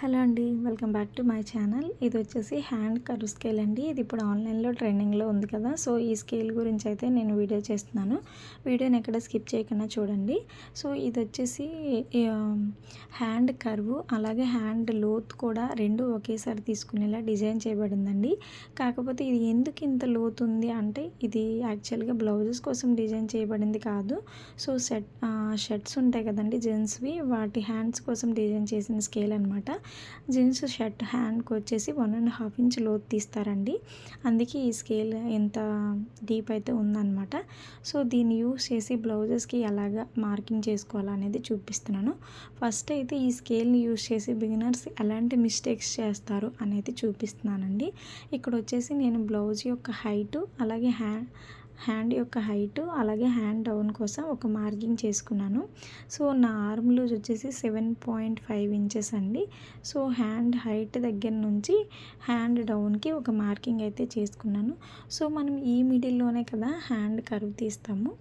Hello అండి welcome back to my channel. ఇది వచ్చేసి హ్యాండ్ కర్వ్ స్కేల్ అండి. ఇది ఇప్పుడు ఆన్లైన్లో ట్రెండింగ్లో ఉంది కదా. సో ఈ స్కేల్ గురించి అయితే నేను వీడియో చేస్తున్నాను. వీడియోని ఎక్కడ స్కిప్ చేయకుండా చూడండి. సో ఇది వచ్చేసి హ్యాండ్ కర్వ్ అలాగే హ్యాండ్ లోత్ కూడా రెండు ఒకేసారి తీసుకునేలా డిజైన్ చేయబడిందండి. కాకపోతే ఇది ఎందుకు ఇంత లోతు ఉంది అంటే ఇది యాక్చువల్గా బ్లౌజెస్ కోసం డిజైన్ చేయబడింది కాదు. సో షర్ట్ షర్ట్స్ ఉంటాయి కదండి జెంట్స్వి. వాటి హ్యాండ్స్ కోసం డిజైన్ చేసిన స్కేల్ అనమాట జీన్స్ షర్ట్ హ్యాండ్కి వచ్చేసి వన్ అండ్ హాఫ్ ఇంచ్ లోతు తీస్తారండి. అందుకే ఈ స్కేల్ ఎంత డీప్ అయితే ఉందన్నమాట. సో దీన్ని యూస్ చేసి బ్లౌజెస్కి ఎలాగ మార్కింగ్ చేసుకోవాలనేది చూపిస్తున్నాను. ఫస్ట్ అయితే ఈ స్కేల్ని యూస్ చేసి బిగినర్స్ ఎలాంటి మిస్టేక్స్ చేస్తారు అనేది చూపిస్తున్నానండి. ఇక్కడ వచ్చేసి నేను బ్లౌజ్ యొక్క హైటు అలాగే హ్యాండ్ హ్యాండ్ యొక్క హైట్ అలాగే హ్యాండ్ డౌన్ కోసం ఒక మార్కింగ్ చేసుకున్నాను. సో నా ఆర్మ్ లూజ్ వచ్చేసి సెవెన్ పాయింట్ ఫైవ్ ఇంచెస్ అండి. సో హ్యాండ్ హైట్ దగ్గర నుంచి హ్యాండ్ డౌన్కి ఒక మార్కింగ్ అయితే చేసుకున్నాను. సో మనం ఈ మిడిల్లోనే కదా హ్యాండ్ కరువు తీస్తాము.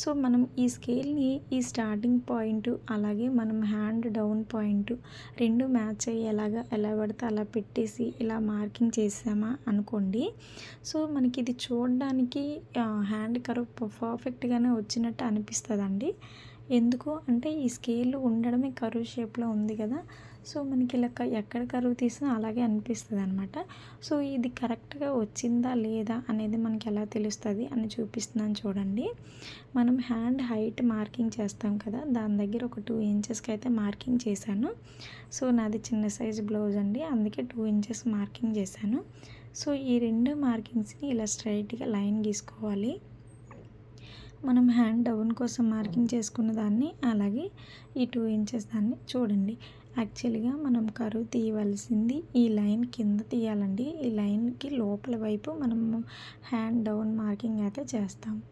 సో మనం ఈ స్కేల్ని ఈ స్టార్టింగ్ పాయింట్ అలాగే మనం హ్యాండ్ డౌన్ పాయింట్ రెండు మ్యాచ్ అయ్యేలాగా ఎలా పడితే అలా పెట్టేసి ఇలా మార్కింగ్ చేసామా అనుకోండి. సో మనకి ఇది చూడడానికి హ్యాండ్ కరువు పర్ఫెక్ట్గానే వచ్చినట్టు అనిపిస్తుందండి. ఎందుకు? అంటే ఈ స్కేల్ ఉండడమే కరువు షేప్లో ఉంది కదా. సో మనకి ఇలా ఎక్కడ కరువు తీసినా అలాగే అనిపిస్తుంది అనమాట సో ఇది కరెక్ట్గా వచ్చిందా లేదా అనేది మనకి ఎలా తెలుస్తుంది అని చూపిస్తున్నాను చూడండి. మనం హ్యాండ్ హైట్ మార్కింగ్ చేస్తాం కదా. దాని దగ్గర ఒక టూ ఇంచెస్కి అయితే మార్కింగ్ చేశాను. సో నాది చిన్న సైజ్ బ్లౌజ్ అండి. అందుకే టూ ఇంచెస్ మార్కింగ్ చేశాను. సో ఈ రెండు మార్కింగ్స్ని ఇలా స్ట్రైట్గా లైన్ గీసుకోవాలి. మనం హ్యాండ్ డౌన్ కోసం మార్కింగ్ చేసుకున్న దాన్ని అలాగే ఈ టూ ఇంచెస్ దాన్ని చూడండి. యాక్చువల్గా మనం కరువు తీయవలసింది ఈ లైన్ కింద తీయాలండి. ఈ లైన్కి లోపల వైపు మనం హ్యాండ్ డౌన్ మార్కింగ్ అయితే చేస్తాం.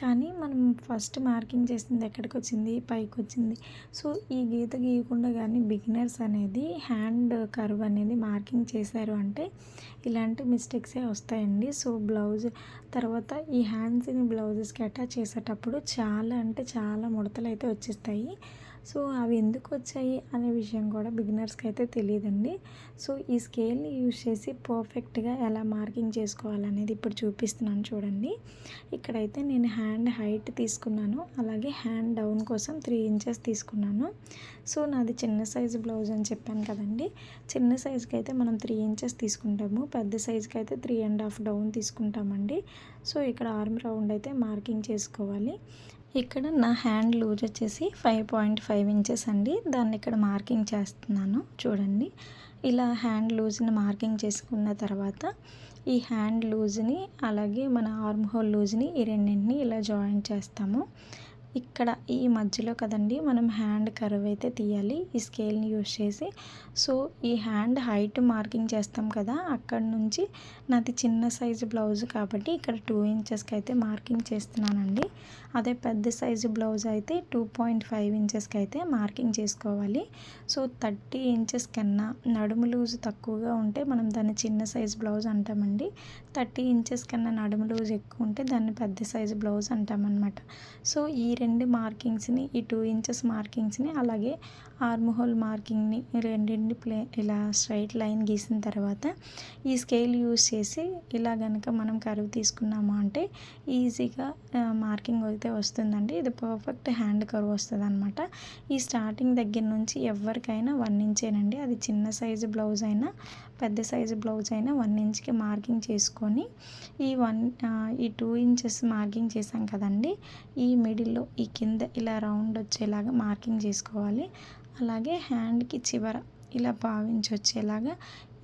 కానీ మనం ఫస్ట్ మార్కింగ్ చేసింది ఎక్కడికి వచ్చింది పైకి వచ్చింది సో ఈ గీత గీయకుండా కానీ బిగినర్స్ అనేది హ్యాండ్ కర్వ్ అనేది మార్కింగ్ చేశారు అంటే ఇలాంటి మిస్టేక్సే వస్తాయండి. సో బ్లౌజ్ తర్వాత ఈ హ్యాండ్స్ని బ్లౌజెస్కి అటాచ్ చేసేటప్పుడు చాలా అంటే చాలా ముడతలు అయితే వచ్చేస్తాయి. సో అవి ఎందుకు వచ్చాయి అనే విషయం కూడా బిగినర్స్కి అయితే తెలియదండి సో ఈ స్కేల్ని యూజ్ చేసి పర్ఫెక్ట్గా ఎలా మార్కింగ్ చేసుకోవాలనేది ఇప్పుడు చూపిస్తున్నాను చూడండి. ఇక్కడైతే నేను హ్యాండ్ హైట్ తీసుకున్నాను. అలాగే హ్యాండ్ డౌన్ కోసం త్రీ ఇంచెస్ తీసుకున్నాను. సో నాది చిన్న సైజు బ్లౌజ్ అని చెప్పాను కదండి. చిన్న సైజుకి అయితే మనం త్రీ ఇంచెస్ తీసుకుంటాము. పెద్ద సైజుకి అయితే త్రీ అండ్ హాఫ్ డౌన్ తీసుకుంటామండి. సో ఇక్కడ ఆర్మ్ రౌండ్ అయితే మార్కింగ్ చేసుకోవాలి. ఇక్కడ నా హ్యాండ్ లూజ్ వచ్చేసి ఫైవ్ పాయింట్ ఫైవ్ ఇంచెస్ అండి. దాన్ని ఇక్కడ మార్కింగ్ చేస్తున్నాను. చూడండి. ఇలా హ్యాండ్ లూజ్ని మార్కింగ్ చేసుకున్న తర్వాత ఈ హ్యాండ్ లూజ్ని అలాగే మన ఆర్మ్ హోల్ లూజ్ని ఈ రెండింటిని ఇలా జాయింట్ చేస్తాము. ఇక్కడ ఈ మధ్యలో కదండి మనం హ్యాండ్ కర్వ్ అయితే తీయాలి ఈ స్కేల్ని యూజ్ చేసి. సో ఈ హ్యాండ్ హైట్ మార్కింగ్ చేస్తాం కదా అక్కడ నుంచి నాది చిన్న సైజు బ్లౌజ్ కాబట్టి ఇక్కడ టూ ఇంచెస్కి అయితే మార్కింగ్ చేస్తున్నానండి. అదే పెద్ద సైజు బ్లౌజ్ అయితే టూ పాయింట్ ఫైవ్ ఇంచెస్కి అయితే మార్కింగ్ చేసుకోవాలి. సో థర్టీ ఇంచెస్ కన్నా నడుము లూజ్ తక్కువగా ఉంటే మనం దాన్ని చిన్న సైజు బ్లౌజ్ అంటామండి. థర్టీ ఇంచెస్ కన్నా నడుము లూజ్ ఎక్కువ ఉంటే దాన్ని పెద్ద సైజు బ్లౌజ్ అంటామన్నమాట. సో ఈ రెండు మార్కింగ్స్ని ఈ టూ ఇంచెస్ మార్కింగ్స్ని అలాగే ఆర్మ్ హోల్ మార్కింగ్ని రెండింటిని ప్లే ఇలా స్ట్రైట్ లైన్ గీసిన తర్వాత ఈ స్కేల్ యూజ్ చేసి ఇలా కనుక మనం కరువు తీసుకున్నాము అంటే ఈజీగా మార్కింగ్ అయితే వస్తుందండి. ఇది పర్ఫెక్ట్ హ్యాండ్ కరువు వస్తుంది అనమాట ఈ స్టార్టింగ్ దగ్గర నుంచి ఎవరికైనా వన్ ఇంచేనండి. అది చిన్న సైజు బ్లౌజ్ అయినా పెద్ద సైజు బ్లౌజ్ అయినా వన్ ఇంచ్కి మార్కింగ్ చేసుకొని ఈ వన్ ఈ టూ ఇంచెస్ మార్కింగ్ చేసాం కదండి. ఈ మిడిల్లో ఈ కింద ఇలా రౌండ్ వచ్చేలాగా మార్కింగ్ చేసుకోవాలి. అలాగే హ్యాండ్కి చివర ఇలా భావించి వచ్చేలాగా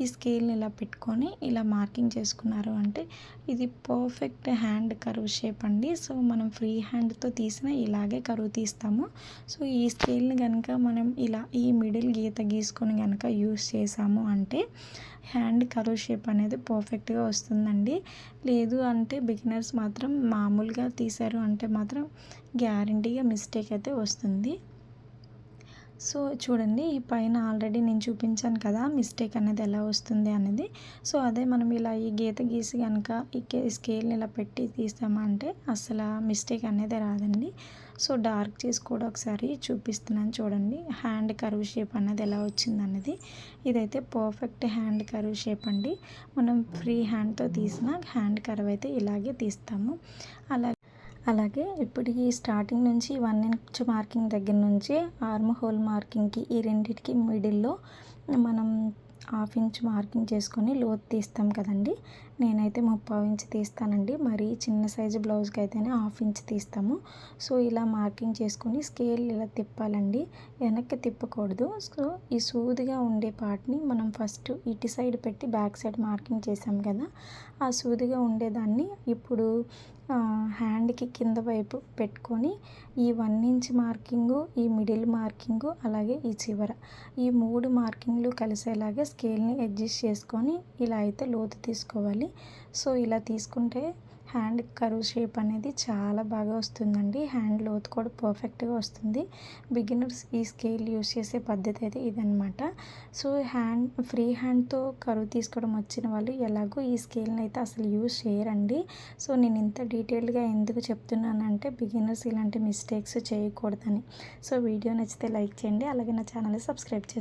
ఈ స్కేల్ని ఇలా పెట్టుకొని ఇలా మార్కింగ్ చేసుకున్నారు అంటే ఇది పర్ఫెక్ట్ హ్యాండ్ కరువు షేప్ అండి. సో మనం ఫ్రీ హ్యాండ్తో తీసిన ఇలాగే కరువు తీస్తాము. సో ఈ స్కేల్ని కనుక మనం ఇలా ఈ మిడిల్ గీత గీసుకొని కనుక యూస్ చేసాము అంటే హ్యాండ్ కరువు షేప్ అనేది పర్ఫెక్ట్గా వస్తుందండి. లేదు అంటే బిగినర్స్ మాత్రం మామూలుగా తీశారు అంటే మాత్రం గ్యారంటీగా మిస్టేక్ అయితే వస్తుంది. సో చూడండి ఈ పైన ఆల్రెడీ నేను చూపించాను కదా మిస్టేక్ అనేది ఎలా వస్తుంది అనేది. సో అదే మనం ఇలా ఈ గీత గీసి కనుక ఈ స్కేల్ని ఇలా పెట్టి తీసామంటే అసలు మిస్టేక్ అనేది రాదండి. సో డార్క్ చేసి కూడా ఒకసారి చూపిస్తున్నాను చూడండి హ్యాండ్ కరువు షేప్ అనేది ఎలా వచ్చింది అనేది. ఇదైతే పర్ఫెక్ట్ హ్యాండ్ కరువు షేప్ అండి. మనం ఫ్రీ హ్యాండ్తో తీసిన హ్యాండ్ కరువు అయితే ఇలాగే తీస్తాము. అలా అలాగే ఇప్పుడు ఈ స్టార్టింగ్ నుంచి వన్ ఇంచ్ మార్కింగ్ దగ్గర నుంచి ఆర్మ్ హోల్ మార్కింగ్కి ఈ రెండింటికి మిడిల్లో మనం హాఫ్ ఇంచ్ మార్కింగ్ చేసుకొని లోతు తీస్తాం కదండి. నేనైతే ముప్పావు ఇంచ్ తీస్తానండి. మరి చిన్న సైజు బ్లౌజ్కి అయితేనే హాఫ్ ఇంచ్ తీస్తాము. సో ఇలా మార్కింగ్ చేసుకొని స్కేల్ ఇలా తిప్పాలండి. వెనక్కి తిప్పకూడదు. సో ఈ సూదిగా ఉండే పార్ట్ని మనం ఫస్ట్ ఇటు సైడ్ పెట్టి బ్యాక్ సైడ్ మార్కింగ్ చేసాం కదా ఆ సూదిగా ఉండేదాన్ని ఇప్పుడు హ్యాండ్కి కింద వైపు పెట్టుకొని ఈ వన్ ఇంచ్ మార్కింగు ఈ మిడిల్ మార్కింగు అలాగే ఈ చివర ఈ మూడు మార్కింగ్లు కలిసేలాగా స్కేల్ని అడ్జస్ట్ చేసుకొని ఇలా అయితే లోతు తీసుకోవాలి. సో ఇలా తీసుకుంటే హ్యాండ్ కరువు షేప్ అనేది చాలా బాగా వస్తుందండి. హ్యాండ్ లోతు కూడా పర్ఫెక్ట్గా వస్తుంది. బిగినర్స్ ఈ స్కేల్ యూస్ చేసే పద్ధతి అయితే ఇదనమాట సో హ్యాండ్ ఫ్రీ హ్యాండ్తో కరువు తీసుకోవడం వచ్చిన వాళ్ళు ఎలాగో ఈ స్కేల్ని అయితే అసలు యూస్ చేయరండి. సో నేను ఇంత డీటెయిల్గా ఎందుకు చెప్తున్నానంటే బిగినర్స్ ఇలాంటి మిస్టేక్స్ చేయకూడదని. సో వీడియో నచ్చితే లైక్ చేయండి. అలాగే నా ఛానల్ని సబ్స్క్రైబ్ చేయండి